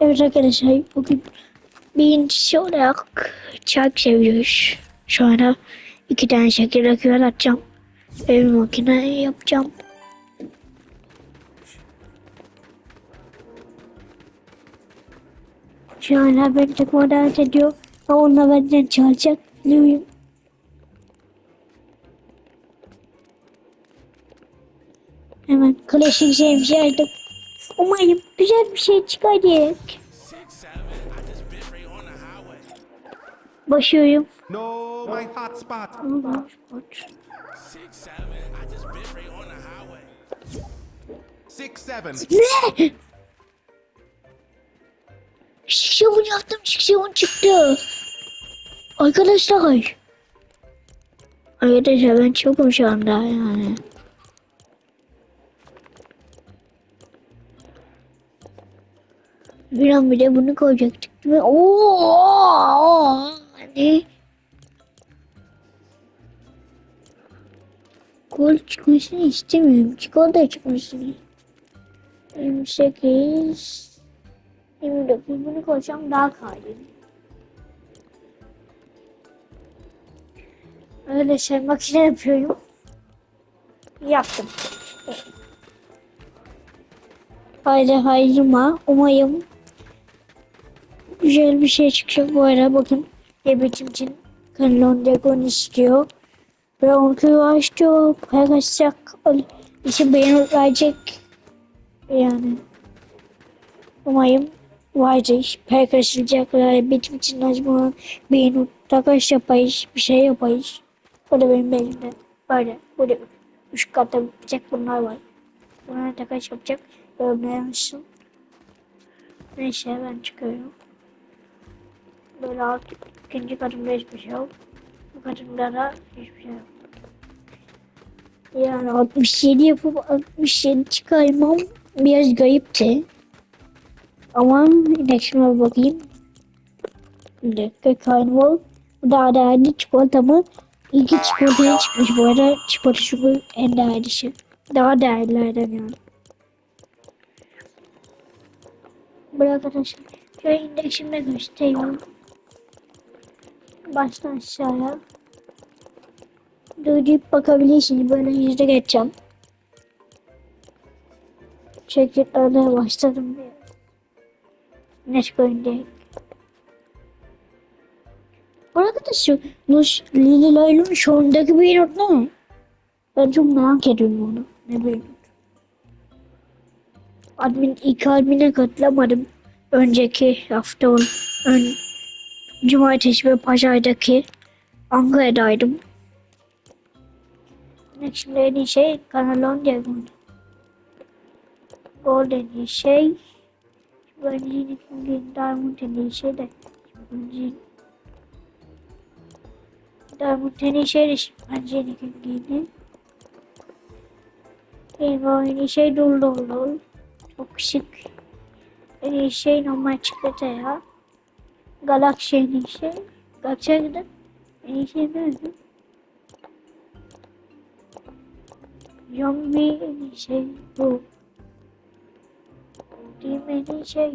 Evet arkadaşlar bugün birincisi olarak çark seviyoruz. Sonra iki tane şekil rakılar atacağım. Ev makine yapacağım. Şu an ben takma davet ediyor. Ama onunla benden çalacak. Bilmiyorum. Hemen klasik sevgi aldım. Umarım güzel bir şey çıkacak. Başlıyorum. No, my hotspot. Allah Six seven. Ne? Şişavun yaptım şişavun çıktı. Arkadaşlar. Arkadaşlar ben çokum şu anda yani. Bir an bir de bunu koyacaktık değil mi? Oo, ne? Gol çıkmasını istemiyorum. Çikolata çıkmasını. 28 29 bunu koysam daha kaydıyım. Arkadaşlar makine yapıyorum. Yaptım. Haydi hayırlıma. Umayım güzel bir şey çıkacak bu ara. Bakın Debetim için Kanlon Dragon istiyor. Ve onu açtı. Paylaşacak. İşte beğeni verecek. Yani. Umarım vardır. Paylaşılacaklar. Benim için acaba beğeni takas yapayız. Bir şey yapayız. O da benim elimde. Böyle. Böyle üç katta bitecek bunlar var. Bunlara takas yapacak. Görmemişsin. Neyse ben çıkıyorum. Böyle alt ikinci katımda hiçbir şey yok. Bu katımda da hiçbir şey yok. Yani 67 yapıp 67 çıkarmam biraz garipti. Ama iletişime bakayım. Bir dakika karnaval. Daha değerli çikolatamı İlki çikolataya çıkmış bu arada çikolata şu en değerlisi. Daha değerlilerden yani. Böyle arkadaşlar. Şöyle indeksimde göstereyim. Baştan aşağıya. Duyup bakabilirsiniz. Böyle yüzde geçeceğim. Çekirlerle başladım. Neş bölümde. Arkadaşlar bu Lili Laylo'nun şovundaki bir not ne? Ben çok merak ediyorum onu. Ne bir not? Admin, ilk admine katılamadım. Önceki hafta ön, cumartesi ve pazardaki Ankara'daydım. Şimdi en iyi şey kanalon diyorum. Gold en iyi şey. Bence yine Diamond en iyi şey de. Bence Diamond en iyi şey de bence yine giydi. Eyvah en iyi şey dolu dolu. Çok şık. En iyi şey normal çikolata ya. İyi şey. Galaxy'ye gidip iyi şey ne? Zombie en iyi şey bu. Değil mi iyi şey?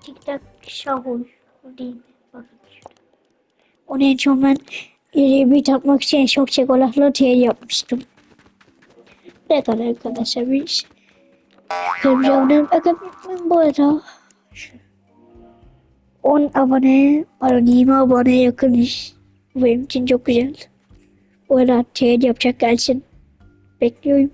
Tik tak şahul. Bu değil? Bakın şurada. Onu en son ben bir tatmak için çok çikolatalı diye yapmıştım. Ne kadar arkadaşlar şey. Kırmızı abone bakın bu arada. 10 abone, pardon 20 abone yakınız. Bu benim için çok güzel. Bu arada trade yapacak gelsin. Bekliyorum.